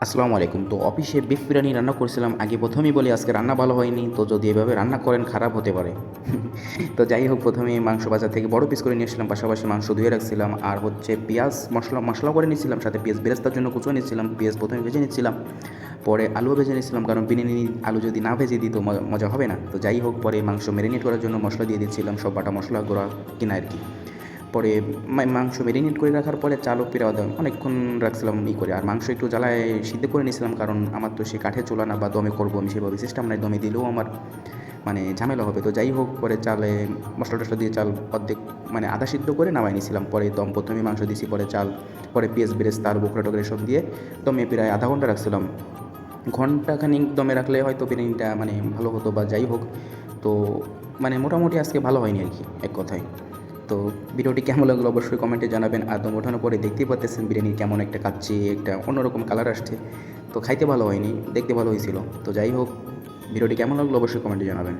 আসসালামু আলাইকুম। তো অফিসে বিফ বিরিয়ানি রান্না করেছিলাম। আগে প্রথমেই বলি আজকে রান্না ভালো হয়নি। তো যদি এভাবে রান্না করেন, খারাপ হতে পারে। তো যাই হোক, প্রথমে মাংস বাজার থেকে বড় পিস করে নিয়েছিলাম পাশাপাশি মাংস ধুয়ে রাখছিলাম। আর হচ্ছে পেঁয়াজ মশলা মশলা করে নিয়েছিলাম। সাথে পেঁয়াজ বেরেস্তার জন্য কুচুয়ে নিয়েছিলাম। পেঁয়াজ প্রথমে ভেজে নিয়েছিলাম। পরে আলুও ভেজে নিয়েছিলাম। কারণ বিরিয়ানি আলু যদি না ভেজে দিই, তো মজা হবে না। তো যাই হোক, পরে মাংস ম্যারিনেট করার জন্য মশলা দিয়ে দিচ্ছিলাম। সব বাটা মশলা, গোড়া, কিনা আর কি। পরে মাংস ম্যারিনেট করে রাখার পরে চালও পেরা দেন অনেকক্ষণ রাখছিলাম ই করে। আর মাংস একটু জ্বালায় সিদ্ধ করে নিয়েছিলাম কারণ আমার তো সে কাঠে চোলা না বা দমে করব আমি সেভাবে সিস্টেম নাই, দমে দিলেও আমার মানে ঝামেলা হবে। তো যাই হোক, পরে চালে মশলা টশলা দিয়ে চাল অর্ধেক মানে আধা সিদ্ধ করে নামাই নিয়েছিলাম। পরে দম প্রথমে মাংস দিয়েছি, পরে চাল, পরে পেঁয়াজ, বেরেস্তা আর বোকরা টোকরা সব দিয়ে দমে প্রায় আধা ঘণ্টা রাখছিলাম। ঘন্টাখানিক দমে রাখলে হয়তো বিরিয়ানিটা মানে ভালো হতো বা যাই হোক, তো মানে মোটামুটি আজকে ভালো হয়নি আর কি, এক কথায়। তো ভিডিওটি কেমন লাগল অবশ্যই কমেন্টে জানাবেন। আর দম ওঠানোর পরে দেখতেই পাচ্ছেন বিরিয়ানি কেমন একটা কাচ্চি, একটা অন্যরকম কালার আসছে। তো খাইতে ভালো হয়নি, দেখতে ভালো হয়েছিল। তো যাই হোক, ভিডিওটি কেমন লাগল অবশ্যই কমেন্টে জানাবেন।